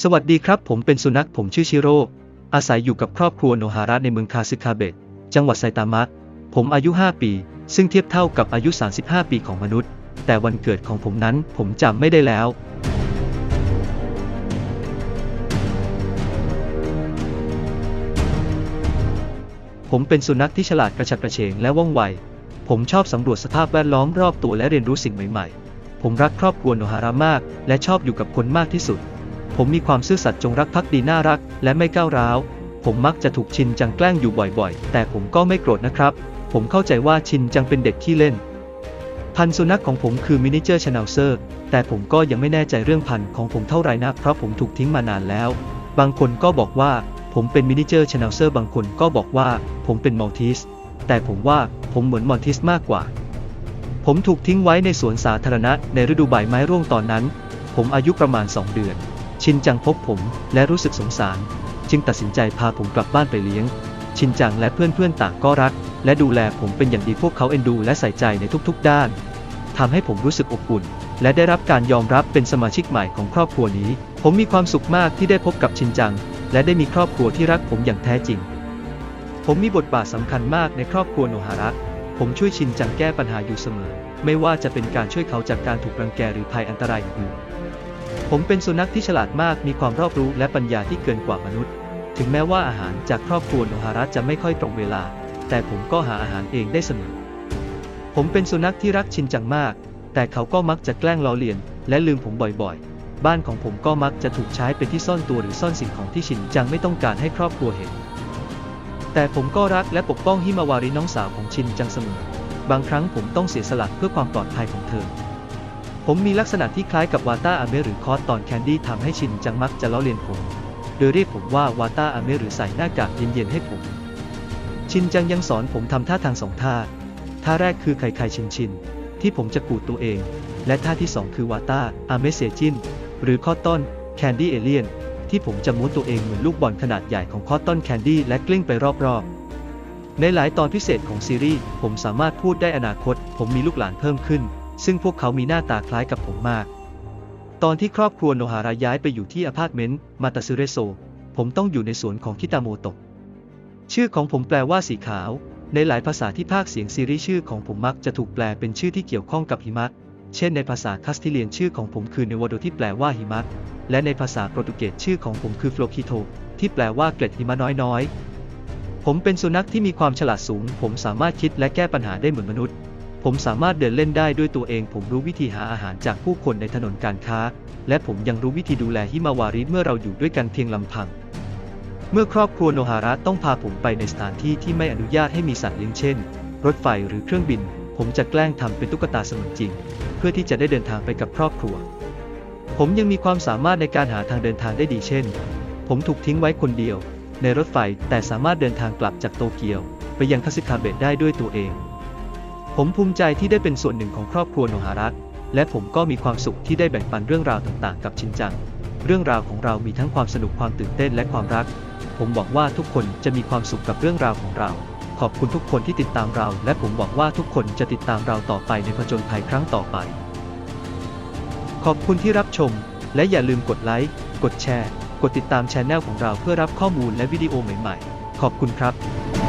สวัสดีครับ ผมเป็นสุนัขผมชื่อชิโร่ อาศัยอยู่กับครอบครัวโนฮาระในเมืองคาซึคาเบะจังหวัดไซตามะ ผมอายุ 5 ปี ซึ่งเทียบเท่ากับอายุ 35 ปีของมนุษย์ แต่วันเกิดของผมนั้นผมจำไม่ได้แล้ว ผมเป็นสุนัขที่ฉลาดกระฉับกระเฉงและว่องไว ผมชอบสำรวจสภาพแวดล้อมรอบตัวและเรียนรู้สิ่งใหม่ ๆ ผมรักครอบครัวโนฮาระมาก และชอบอยู่กับคนมากที่สุด ผมมีความซื่อสัตย์จงรักภักดีน่ารัก และไม่ก้าวร้าว ผมมักจะถูกชินจังแกล้งอยู่บ่อยๆ แต่ผมก็ไม่โกรธนะครับ ผมเข้าใจว่าชินจังเป็นเด็กขี้เล่น พันธุ์สุนัขของผมคือมินิเจอร์ชแนาเซอร์ แต่ผมก็ยังไม่แน่ใจเรื่องพันธุ์ของผมเท่าไหร่นะเพราะผมถูกทิ้งมานานแล้ว บางคนก็บอกว่าผมเป็นมินิเจอร์ชแนาเซอร์บางคนก็บอกว่าผมเป็นมัลติส แต่ผมว่าผมเหมือนมัลติสมากกว่า ผมถูกทิ้งไว้ในสวนสาธารณะในฤดูใบไม้ร่วงตอนนั้น ผมอายุประมาณ 2 เดือน ชินจังพบผมและรู้สึกสงสาร จึงตัดสินใจพาผมกลับบ้านไปเลี้ยง ชินจังและเพื่อนๆต่างก็รัก และดูแลผมเป็นอย่างดีพวกเขาเอ็นดูและใส่ใจในทุกๆด้านทำให้ผมรู้สึกอบอุ่น และได้รับการยอมรับเป็นสมาชิกใหม่ของครอบครัวนี้ ผมมีความสุขมากที่ได้พบกับชินจัง และได้มีครอบครัวที่รักผมอย่างแท้จริง ผมมีบทบาทสำคัญมากในครอบครัวโนฮาระผมช่วยชินจังแก้ปัญหาอยู่เสมอ ไม่ว่าจะเป็นการช่วยเขาจากการถูกรังแกหรือภัยอันตรายอื่น ผมเป็นสุนัขที่ฉลาดมากมีความรอบรู้และปัญญาที่เกินกว่ามนุษย์ ถึงแม้ว่าอาหารจากครอบครัวโนฮาระจะไม่ค่อยตรงเวลา แต่ผมก็หาอาหารเองได้เสมอ ผมเป็นสุนัขที่รักชินจังมาก แต่เขาก็มักจะแกล้งล้อเลียน และลืมผมบ่อยๆ บ้านของผมก็มักจะถูกใช้เป็นที่ซ่อนตัวหรือซ่อนสิ่งของที่ชินจังไม่ต้องการให้ครอบครัวเห็น แต่ผมก็รักและปกป้องฮิมาวารีน้องสาวของชินจังเสมอ บางครั้งผมต้องเสียสละเพื่อความปลอดภัยของเธอ ผมมีลักษณะที่คล้ายกับวาตาอเมหรือคอสตอนแคนดี้ทำให้ชินจังมักจะล้อเลียนผม โดยเรียกผมว่าวาตาอเมหรือใส่หน้ากากเย็นๆให้ผม ชินจังยังสอนผมทำท่าทางสองท่า ท่าแรกคือไข่ไข่ชินชินที่ผมจะกูดตัวเอง และท่าที่สองคือวาตาอเมเซจินหรือคอตตอนแคนดี้เอเลียนที่ผมจะม้วนตัวเองเหมือนลูกบอลขนาดใหญ่ของคอตตอนแคนดี้และกลิ้งไปรอบๆในหลายตอนพิเศษของซีรีส์ ผมสามารถพูดได้อนาคต ผมมีลูกหลานเพิ่มขึ้น ซึ่งพวกเขามีหน้าตาคล้ายกับผมมาก ตอนที่ครอบครัวโนฮาระย้ายไปอยู่ที่อพาร์ตเมนต์มาตาซึเรโซ ผมต้องอยู่ในสวนของคิตาโมโตะ ชื่อของผมแปลว่าสีขาว ในหลายภาษาที่ภาคเสียงซีรีส์ชื่อของผมมักจะถูกแปลเป็นชื่อที่เกี่ยวข้องกับหิมะ เช่นในภาษาคาสติเลียนชื่อของผมคือเนวาโดที่แปลว่าหิมะ และในภาษาโปรตุเกสชื่อของผมคือฟลอคิโตที่แปลว่าเกล็ดหิมะน้อยๆผมเป็นสุนัขที่มีความฉลาดสูง ผมสามารถคิดและแก้ปัญหาได้เหมือนมนุษย์ ผมสามารถเดินเล่นได้ด้วยตัวเอง ผมรู้วิธีหาอาหารจากผู้คนในถนนการค้า และผมยังรู้วิธีดูแลฮิมาวาริเมื่อเราอยู่ด้วยกันเพียงลำพัง เมื่อครอบครัวโนฮาระต้องพาผมไปในสถานที่ที่ไม่อนุญาตให้มีสัตว์เลี้ยงเช่น รถไฟหรือเครื่องบิน ผมจะแกล้งทำเป็นตุ๊กตาเสมือนจริง เพื่อที่จะได้เดินทางไปกับครอบครัว ผมยังมีความสามารถในการหาทางเดินทางได้ดีเช่น ผมถูกทิ้งไว้คนเดียว ในรถไฟแต่สามารถเดินทางกลับจากโตเกียว ไปยังคาซึคาเบะได้ด้วยตัวเอง ผมภูมิใจที่ได้เป็นส่วนหนึ่งของครอบครัวโนฮาระและผมก็มีความสุขที่ได้แบ่งปันเรื่องราวต่างๆ กับชินจัง เรื่องราวของเรามีทั้งความสนุกความตื่นเต้นและความรัก ผมหวังว่าทุกคนจะมีความสุขกับเรื่องราวของเรา ขอบคุณทุกคนที่ติดตามเรา และผมหวังว่าทุกคนจะติดตามเราต่อไปในผจญภัยครั้งต่อไป ขอบคุณที่รับชม และอย่าลืมกดไลค์ กดแชร์ กดติดตามช anel ของเราเพื่อรับข้อมูลและวิดีโอใหม่ ๆ ขอบคุณครับ